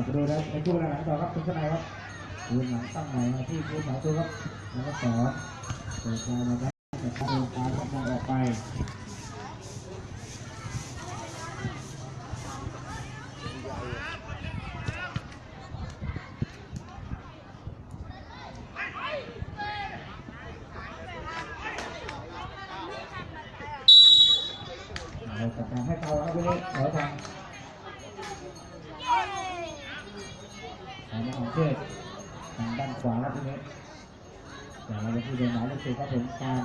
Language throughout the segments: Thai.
แต่ก็ดูแล้วในคู่หลังต่อครับคุณชนายครับคืนหลังตั้งใหม่ที่คุณสาวตัวครับแล้วก็ต่อเปิดมามาได้แต่ถ้าโดนตามก็มองออกไปเราจัดการให้เขาครับพี่เล็กขอทางทางของ เชือกทางด้านขวาครับพี่เล็กแต่เราจะที่เดินหมายเลขสี่ครับผมการ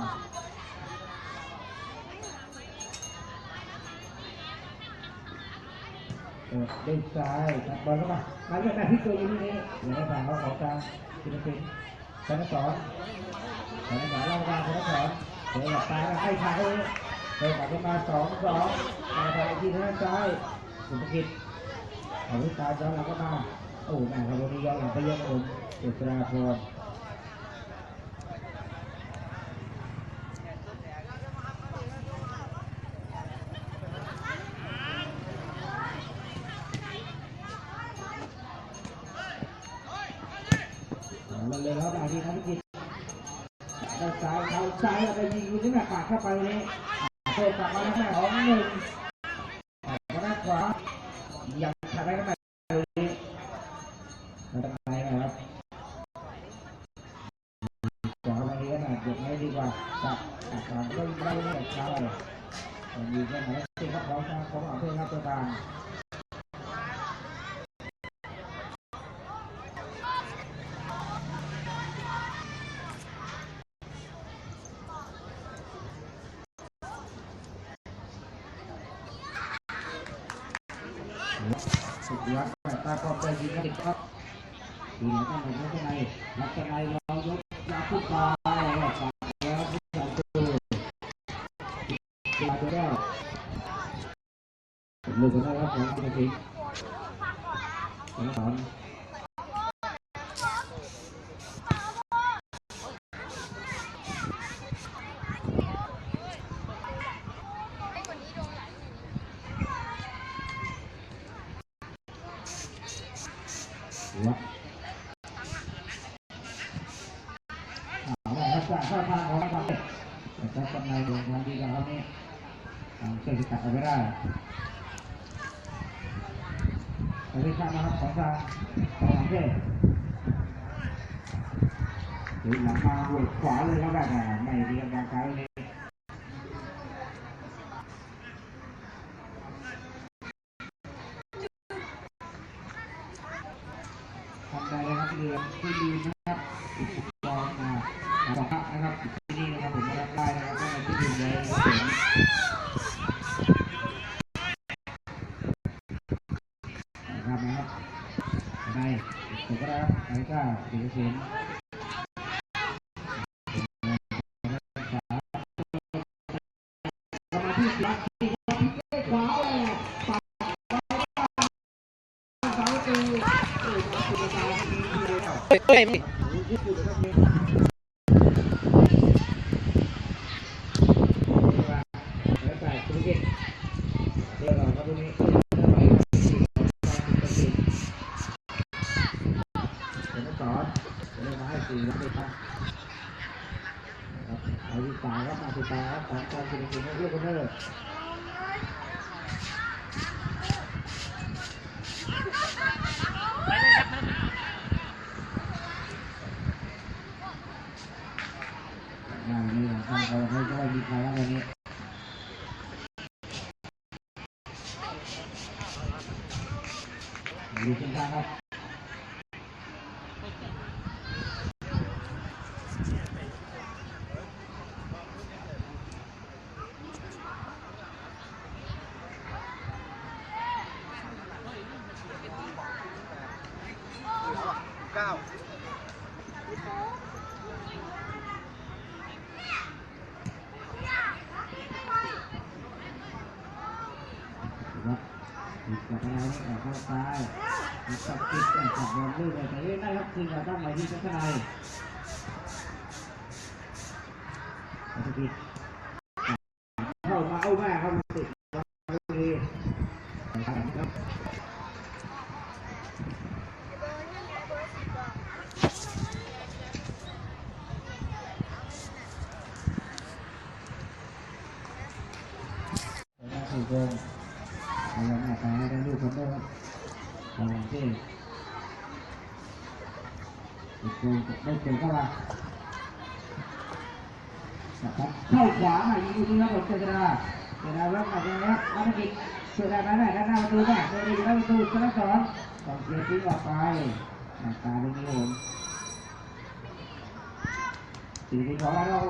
เปิดด้วยซ้ายตัดบอลเข้ามามาเลขแปดที่ตัวอยู่ที่นี้เดี๋ยวให้ฝั่งเขาของกลางศิลปินธนสอนธนสอนเล่ากลางธนสอนเดี๋ยวหลับตาแล้วให้ทางเขาเลยเดินกลับมาสองสองมาทางอีกทีทางซ้ายสุภกิจเอาลูกตาย้อนหลังก็มา โอ้แม่ครับวันนี้ย้อนหลังไปเยอะเลยเจษฎาพรเอาละเลยครับอาทีนักกิจด้านซ้ายเขาซ้ายเราไปยิงลูกนี้แม่ปาดเข้าไปวันนี้โทษกลับมาแม่ของหนึ่งด้านขวายังทำได้ก็ไม่ ไม่เป็นไรนะครับขวาบางทีก็หนักเด็กไม่ดี กว่าตัดตัดทางก็ไม่ได้แต่เช้าเลยมีแค่ไหนสิครับพร้อมนะผมเอาเพื่อนครับตัวกลางสุดยอดแต่ตาคอมใจยิงก็ติดครับ ทีนี้ต้องเป็นนักในนักในเรายกยาขึ้นไปแล้วปากแล้วผู้ชายตัว ตัวตัวแรกลูกคนแรกครับของคุณทิพย์ของสอนวัด เอาละครับจากเข้าทางของเราแต่ก็กำไรดวงทันทีกับเขานี่ ทางเชือกที่ตัดเอาไม่ได้ไปที่ข้ามนะครับของทางของหลังเทพถึงหลังมาหัวขวาเลยครับแบบไม่เรียงกลางกายเลยทำได้เลยครับเรียนที่ดีนะครับอีกกองมาสองครับนะครับที่นี่นะครับผมรับได้นะครับก็มาที่ดีเลยนะครับผมนะครับนะครับ ได้ถูกก็ได้ครับไหนก็สี่สิบสมาธิสิบที่ขวาเลยปัดเสาตีเออมาสุดตาดีเลย เฮ้ยเฮ้ยไม่ ญี่ปุ่นนะครับเนี่ยแล้วแต่ธุรกิจเดี๋ยวเราก็ตรงนี้ไปเป็นนักสอน ไอ้สี่นักเรียนครับเอาที่ตาครับมาที่ตาครับของการศิลปินนักเรียกคนเนอร์งานนี้ของทางเราไม่ค่อยมีใครแล้ววันนี้อยู่ตรงกลางครับ เก้า ครับติดกับอะไรนี่ออกเข้าซ้ายติดกับติดกับจับบอลลื่นเลย ที่เรับคืนกับตั้งไว้ที่ชั้นในเอาไปติดเข้ามาเอาแม่เข้ามาติดบอลดีครับ โกงพยายามหน้าตาให้ได้ลูกคนเดิมระวังที่ติดโกงได้เจอเข้ามานะครับเข้าข วามายิงลูกนี้ครับผมเจษดาเจษดารับมาเป็นครับนักกิจเจษดาไปไหนด้านหน้าประตูป่ะเจษดาอยู่หน้าประตูชนะสอนสองเกียร์ทิ้งออกไปหน้าตาเป็นนี้ผมสี่ที่ของเรา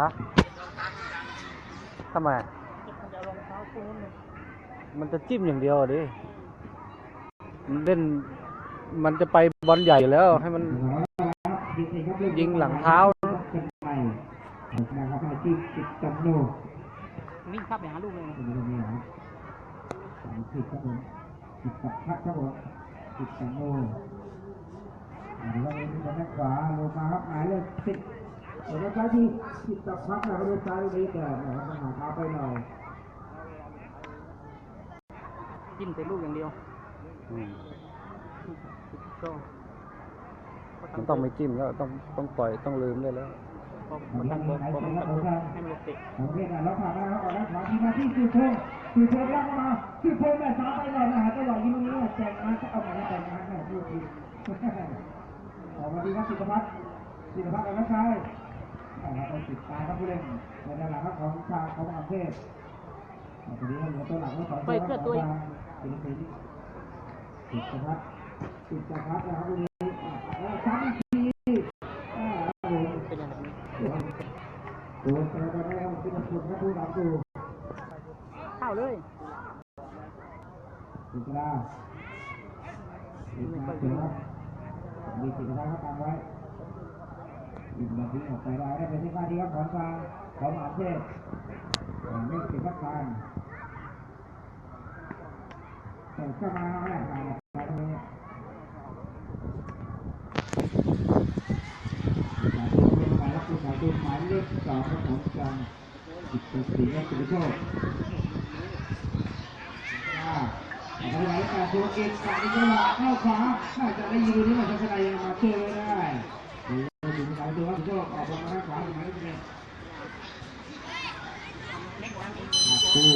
ฮะทำไม มันจะจิ้มอย่างเดียวอะดิมันเล่น มันจะไปบอลใหญ่อยู่แล้ว ให้มัน ยิงหลังเท้ากันใหม่นะครับอาชีพจิตจำโนวิ่งเข้าไปหาลูกเลยเป็นเรื่องนี้ครับสามสิบครับผมจิตกับพักครับผมจิตจำโนอ่าแล้วเป็นทางด้านขวาลงมาครับหมายเลขสิบ เดี๋ยวนะครับที่จิตกับพักนะครับโดยซ้ายตรงนี้แต่นะครับต้องหาเท้าไปหน่อยจิ้มแต่ลูกอย่างเดียวอืมก็มันต้องไม่จิ้มแล้วต้องต้องปล่อยต้องลืมได้แล้วพอมันตั้งบอลพอมันตั้งบอลให้มันเตะผมเรียกอะเราผ่านมาแล้วออกด้านขวาทีมาที่สุพงศ์สุพงศ์ลากเข้ามาสุพงศ์แม่สาวไปหน่อยนะฮะจังหวะยิงตรงนี้แจกมาเอามาแจกมาแม่พูดทีออกมาดีครับสิทธิพัฒน์สิทธิพัฒน์กับนักชาย เราไปติดตามครับผู้เล่นในหลังครับของชาของอังเทพตอนนี้เหลือตัวหลังก็สองตัวครับของทางศิลปินสิทธิพัฒน์สิทธิพัฒน์นะครับผู้นี้แล้วซ้ำอีกทีอ่าครับผมเป็นอย่างนี้ดูไปไปได้ครับที่มันคุณครับผู้รับดูเข้าเลยดูกระดาดูมาเสือมีสิทธิ์ครับตามไว้ อีกนาทีออกไปได้ได้เป็นที่มาที่ครับของทางของมาเทพไม่สิทธิ์พัฒนแต่ก็มาเอาแหละมาไปตรงนี้หมายเลขหมายเลขหมายเลขสองของจังสิบสี่และสิบโชคอะไรไหลแต่ตัวเอกขาดจังหวะเข้าขวาน่าจะได้ยิงนี้มาทัศนัยยังมาเชื่อไม่ได้ถึงสายตัวโชคออกมาเลขหนึ่ งหักตู้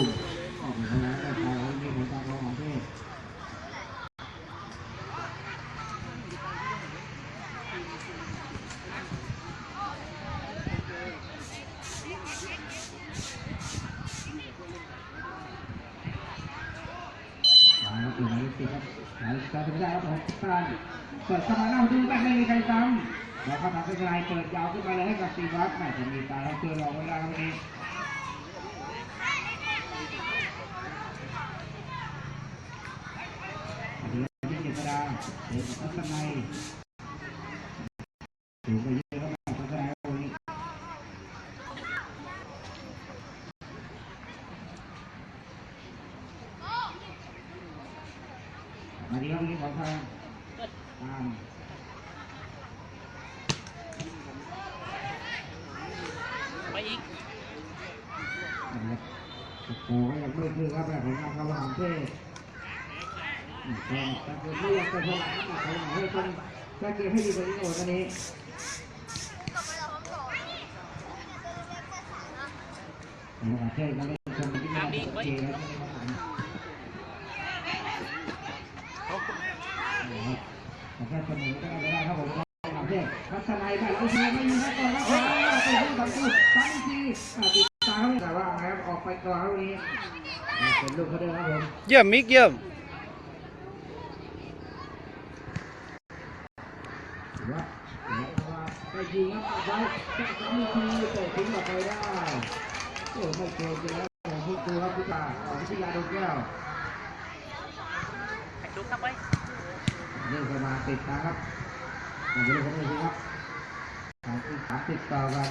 ออกมาแล้วได้ไปแล้วนี่ของทางของเทพหมายเลขหนึ่งหมายเลขสิบครับหมายเลขสองถึงได้ครับของการเปิดเข้ามาหน้าดูไม่มีใครซ้ำแล้วก็ทำให้ทนาย เปิดยาวขึ้นมาเลยให้กับสีวัดน่จะมีตาเตือนรองไว้ได้วันนี้เดี๋ยวที่เจษดาเดี๋ยวทัศนัยถูกไปเยอะครับทัศนัยวันนี้มาดีครับวันนี้ขอทางตาม ไปอีก นะครับ โอ้โหยังไม่คือครับแบบของทางระหว่างเทศก็แต่เกิดไม่อยากจะสลายกับเขาหน่อยให้ต้องถ้าเกิดให้ดีกว่านี้โอ้ตอนนี้นะครับเทศมาเล่นชมที่นี่โอเคแล้วใช่ไหมครับผมเขานะครับแค่เสมอก็ได้ครับผมครับเนี่พัฒนาไปแล้วทีไม่มีนะก่อนแล้วไปที่สองคู่สามที ติดตามแต่ว่าไงครับออกไปก่อนตรงนี้เป็นลูกเขาด้วยครับผมเยี่ยมมิกเยี่ยมถือว่าได้ยิงครับไว้แค่สามนาทีเตะทิ้งออกไปได้โอ้ไม่เกินไปแล้วของผู้ครูครับผู้ตาของวิทยาดวงแก้วแข่งดูครับไว้เรื่องประมาณติดนะครับมาดูกันเลยครับสามสิบสามสิบต่อกัน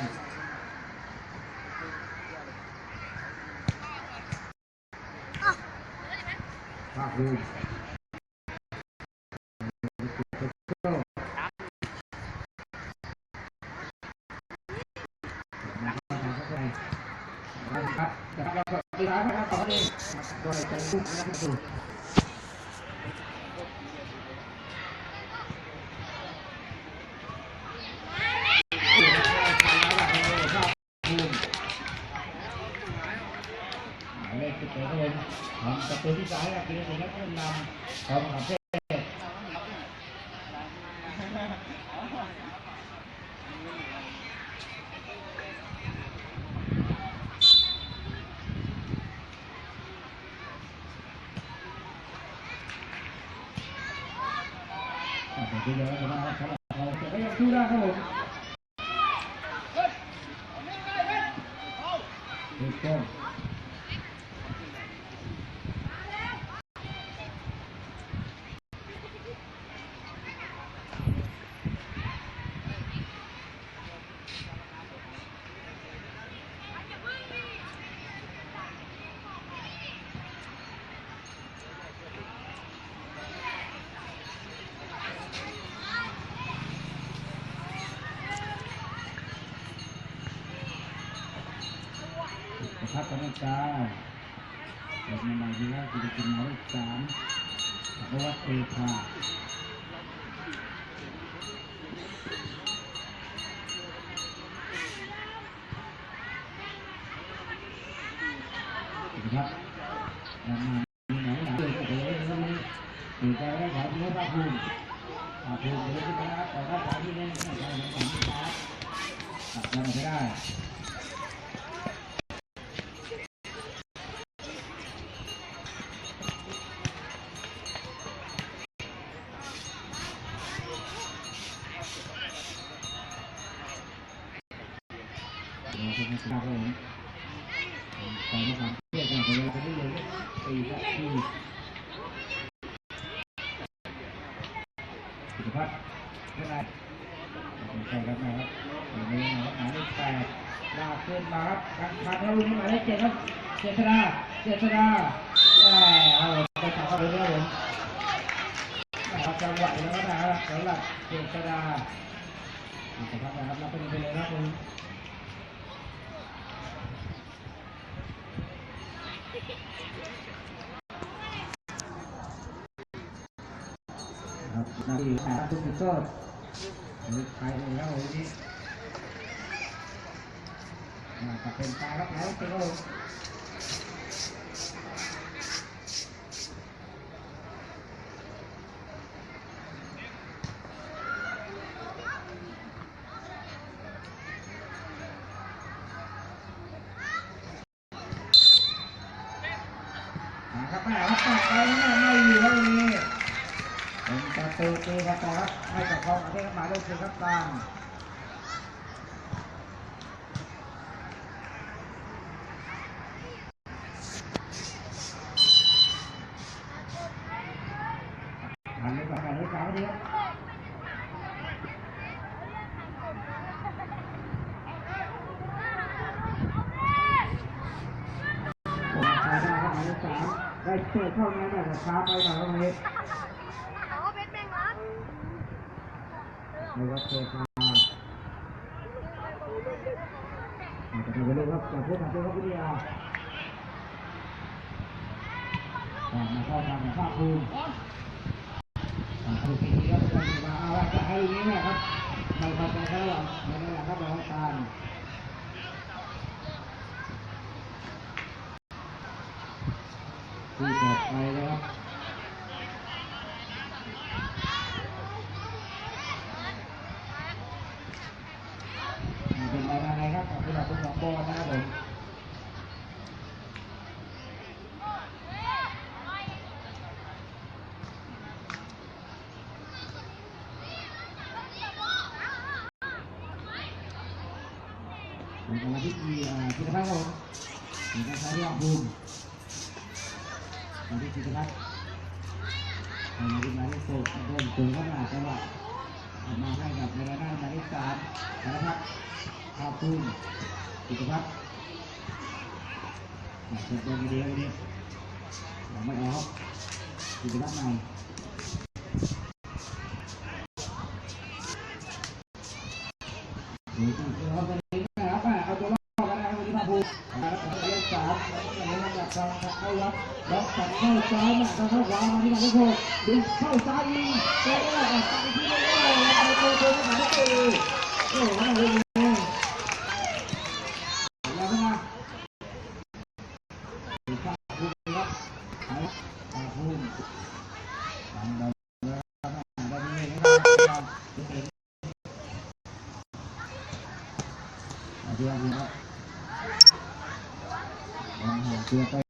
ภาคภูมินะครับจะรับเราไปร้านนะครับตอนนี้โดยจะลุกนะครับ ำของประเทศอ่าแต่ที่เหลือก็นะครับสำหรับเราจะไม่ยังสู้ได้ครับผมถูกต้อง พัฒนาเปิดมาใหม่ดีแล้วกิจกรรมหมายเลขสามเพราะว่าเทพาครับแล้วมาหนังหนังเดขึ้นเลยนะครับนี้ตื่นใจได้ขอที่ให้ภาคภูมิภาคภูมิเดี๋ยวนะครับแต่ถ้าขอที่เล่นไม่ใช่ของของที่ฟ้าตัดยังไม่ได้ สุขภาพเท่าไหร่ใช่ครับนะครับวันนี้หมายเลขแปดลากขึ้นมาครับการพาเราลุ้นหมายเลขเจ็ดครับเจษดาเจษดาแหมเอาไปจับเข้าไปแล้วผมนะครับจังหวะแล้วนะครับสำหรับเจษดาสุขภาพนะครับรับเป็นไปเลยครับผม ครับนาทีแปดทุกทีก็หรือใครเลยแล้ววันนี้มาจะเป็นตาครับแล้วเจ้า ประเทศหมายเลขสิบครับตามหันไปก่อนห วัดเทพาอาจจะเป็นเรื่องครับจากผู้ทำเรื่องวิทยาต่มาเข้าทางของภาคภูมิอ่าคือปีครับจะมาเอาจะให้นี้นะครับไม่เข้าใจกันระหว่างในระหว่างครับเราตามที่ต่อไปนะครับ เป็นกำลังที่ดีอ่พิธภัณฑ์ครับผมเป็นการใช้ที่ออกภูมมาที่พิธภัณฑ์มาที่มาที่โซ่โดนสูงเข้ามาจังหวะเอามาให้กับในระนาบมาที่สามนะครับข้าวภูมิพิธภัณฑ์เป็นตัววิดีโอนี้ยังไม่ออกพิธภัณฑ์ใหม่ ดูดูดูครับตอนนี้นะครับอะเอาตัวรอดกันนะครับวันนี้มาพูนะครับเลี้ยงสามแล้วก็จากกลางเข้าวัดล็อก ตัดเข้าซ้ายมาเข้าขวามาที่มาที่โคดึงเข้าซ้ายยิงเตะออกไปที่ไม่ได้ไปโกโก้ที่มาที่โกโอ้โหน่าเลยแล้วก็มาดูข้าพูดครับเอาข้าพูดทางเราแล้วนะเราไม่ได้นะครับเห็นอาเดียวครับวางหัวตัวไป